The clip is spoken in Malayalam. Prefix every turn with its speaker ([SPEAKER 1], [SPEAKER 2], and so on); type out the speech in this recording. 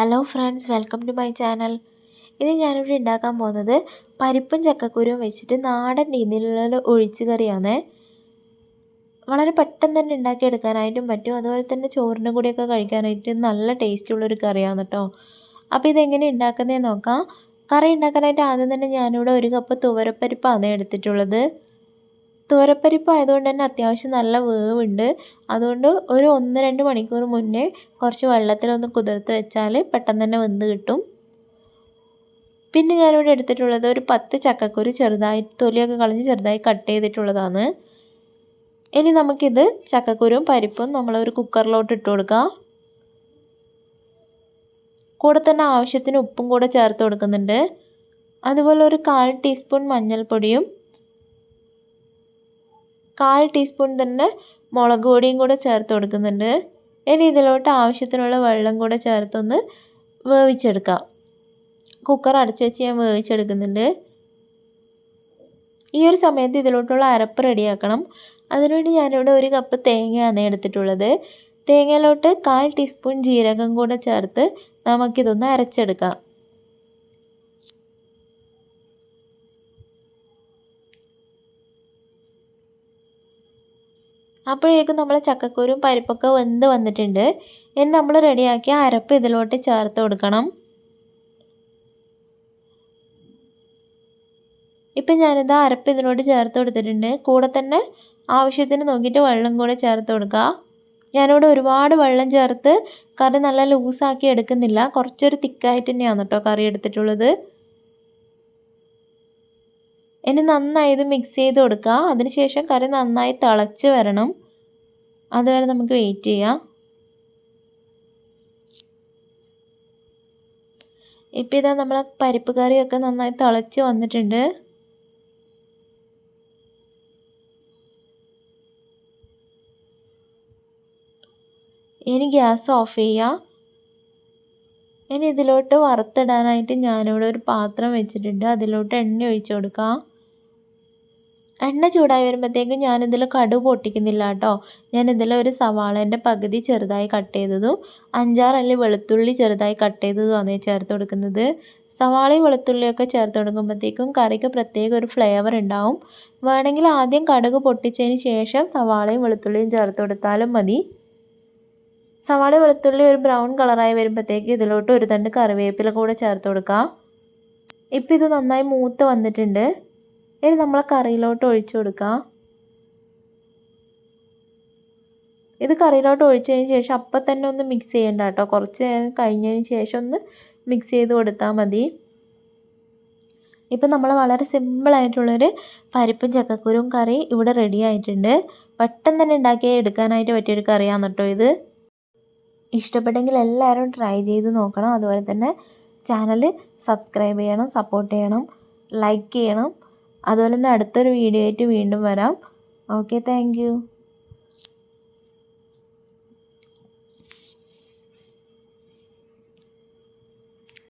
[SPEAKER 1] Hello friends welcome to my channel ഇത് ഞാനിവിടെ ഉണ്ടാക്കാൻ പോകുന്നത് പരിപ്പും ചക്കക്കുരുവും വെച്ചിട്ട് നാടൻ രീതിയിലുള്ള ഒഴിച്ച് കറിയാണ്. വളരെ പെട്ടെന്ന് തന്നെ ഉണ്ടാക്കിയെടുക്കാനായിട്ടും പറ്റും. അതുപോലെ തന്നെ ചോറിന്റെ കൂടെയൊക്കെ കഴിക്കാനായിട്ട് നല്ല ടേസ്റ്റുള്ളൊരു കറിയാണ് കേട്ടോ അപ്പോൾ ഇതെങ്ങനെ ഉണ്ടാക്കുന്നതെന്ന് നോക്കാം. കറി ഉണ്ടാക്കാനായിട്ട് ആദ്യം തന്നെ ഞാനിവിടെ ഒരു കപ്പ് തുവരപ്പരിപ്പാണ് എടുത്തിട്ടുള്ളത്. തുവരപ്പരിപ്പ് ആയതുകൊണ്ട് തന്നെ അത്യാവശ്യം നല്ല വേവുണ്ട്. അതുകൊണ്ട് ഒരു ഒന്ന് രണ്ട് മണിക്കൂർ മുന്നേ കുറച്ച് വെള്ളത്തിലൊന്ന് കുതിർത്ത് വെച്ചാൽ പെട്ടെന്ന് തന്നെ വെന്ത് കിട്ടും. പിന്നെ ഞാനിവിടെ എടുത്തിട്ടുള്ളത് ഒരു പത്ത് ചക്കക്കുരു ചെറുതായി തൊലിയൊക്കെ കളഞ്ഞ് ചെറുതായി കട്ട് ചെയ്തിട്ടുള്ളതാണ്. ഇനി നമുക്കിത് ചക്കക്കുരും പരിപ്പും നമ്മളൊരു കുക്കറിലോട്ട് ഇട്ട് കൊടുക്കാം. കൂടെ തന്നെ ആവശ്യത്തിന് ഉപ്പും കൂടെ ചേർത്ത് കൊടുക്കുന്നുണ്ട്. അതുപോലെ ഒരു കാൽ ടീസ്പൂൺ മഞ്ഞൾപ്പൊടിയും കാൽ ടീസ്പൂൺ തന്നെ മുളക് പൊടിയും കൂടെ ചേർത്ത് കൊടുക്കുന്നുണ്ട്. ഇനി ഇതിലോട്ട് ആവശ്യത്തിനുള്ള വെള്ളം കൂടെ ചേർത്തൊന്ന് വേവിച്ചെടുക്കാം. കുക്കർ അടച്ചു വെച്ച് ഞാൻ വേവിച്ചെടുക്കുന്നുണ്ട്. ഈ ഒരു സമയത്ത് ഇതിലോട്ടുള്ള അരപ്പ് റെഡിയാക്കണം. അതിനുവേണ്ടി ഞാനിവിടെ ഒരു കപ്പ് തേങ്ങയാണ് എടുത്തിട്ടുള്ളത്. തേങ്ങയിലോട്ട് കാൽ ടീസ്പൂൺ ജീരകം കൂടെ ചേർത്ത് നമുക്കിതൊന്ന് അരച്ചെടുക്കാം. അപ്പോഴേക്കും നമ്മൾ ചക്കക്കുരും പരിപ്പൊക്കെ വെന്ത് വന്നിട്ടുണ്ട്. ഇനി നമ്മൾ റെഡിയാക്കിയ അരപ്പ് ഇതിലോട്ട് ചേർത്ത് കൊടുക്കണം. ഇപ്പം ഞാനിത് അരപ്പ് ഇതിലോട്ട് ചേർത്ത് കൊടുത്തിട്ടുണ്ട്. കൂടെ തന്നെ ആവശ്യത്തിന് നോക്കിയിട്ട് വെള്ളം കൂടെ ചേർത്ത് കൊടുക്കുക. ഞാനിവിടെ ഒരുപാട് വെള്ളം ചേർത്ത് കറി നല്ല ലൂസാക്കി എടുക്കുന്നില്ല. കുറച്ചൊരു തിക്കായിട്ട് തന്നെയാണ് കേട്ടോ കറി എടുത്തിട്ടുള്ളത്. ഇനി നന്നായി ഇത് മിക്സ് ചെയ്ത് കൊടുക്കുക അതിനുശേഷം കറി നന്നായി തിളച്ച് വരണം. അതുവരെ നമുക്ക് വെയിറ്റ് ചെയ്യാം. ഇപ്പം ഇതാ നമ്മൾ പരിപ്പ് കറിയൊക്കെ നന്നായി തിളച്ച് വന്നിട്ടുണ്ട്. ഇനി ഗ്യാസ് ഓഫ് ചെയ്യുക ഇനി ഇതിലോട്ട് വറുത്തിടാനായിട്ട് ഞാനിവിടെ ഒരു പാത്രം വെച്ചിട്ടുണ്ട്. അതിലോട്ട് എണ്ണ ഒഴിച്ചു കൊടുക്കാം. എണ്ണ ചൂടായി വരുമ്പോഴത്തേക്കും ഞാനിതിൽ കടുക് പൊട്ടിക്കുന്നില്ല കേട്ടോ. ഞാനിതിൽ ഒരു സവാളേന്റെ പകുതി ചെറുതായി കട്ട് ചെയ്തതും അഞ്ചാറല്ലി വെളുത്തുള്ളി ചെറുതായി കട്ട് ചെയ്തതുമാണ് ചേർത്ത് കൊടുക്കുന്നത്. സവാളയും വെളുത്തുള്ളിയൊക്കെ ചേർത്ത് കൊടുക്കുമ്പോഴത്തേക്കും കറിക്ക് പ്രത്യേക ഒരു ഫ്ലേവർ ഉണ്ടാവും. വേണമെങ്കിൽ ആദ്യം കടുക് പൊട്ടിച്ചതിന് ശേഷം സവാളയും വെളുത്തുള്ളിയും ചേർത്ത് കൊടുത്താലും മതി. സവാള വെളുത്തുള്ളി ഒരു ബ്രൗൺ കളറായി വരുമ്പോഴത്തേക്ക് ഇതിലോട്ട് ഒരു തണ്ട് കറിവേപ്പില കൂടെ ചേർത്ത് കൊടുക്കാം. ഇപ്പം ഇത് നന്നായി മൂത്ത് വന്നിട്ടുണ്ട്. ഇനി നമ്മൾ കറിയിലോട്ട് ഒഴിച്ചു കൊടുക്കാം. ഇത് കറിയിലോട്ട് ഒഴിച്ചതിന് ശേഷം അപ്പം തന്നെ ഒന്ന് മിക്സ് ചെയ്യണ്ട കേട്ടോ. കുറച്ച് നേരം കഴിഞ്ഞതിന് ശേഷം ഒന്ന് മിക്സ് ചെയ്ത് കൊടുത്താൽ മതി. ഇപ്പം നമ്മൾ വളരെ സിമ്പിളായിട്ടുള്ളൊരു പരിപ്പും ചക്കക്കുരും കറി ഇവിടെ റെഡി ആയിട്ടുണ്ട്. പെട്ടെന്ന് തന്നെ ഉണ്ടാക്കി എടുക്കാനായിട്ട് പറ്റിയൊരു കറിയാണ് കേട്ടോ ഇത്. ഇഷ്ടപ്പെട്ടെങ്കിൽ എല്ലാവരും ട്രൈ ചെയ്ത് നോക്കണം. അതുപോലെ തന്നെ ചാനൽ സബ്സ്ക്രൈബ് ചെയ്യണം സപ്പോർട്ട് ചെയ്യണം ലൈക്ക് ചെയ്യണം. അതുപോലെ തന്നെ അടുത്തൊരു വീഡിയോ ആയിട്ട് വീണ്ടും വരാം. Okay thank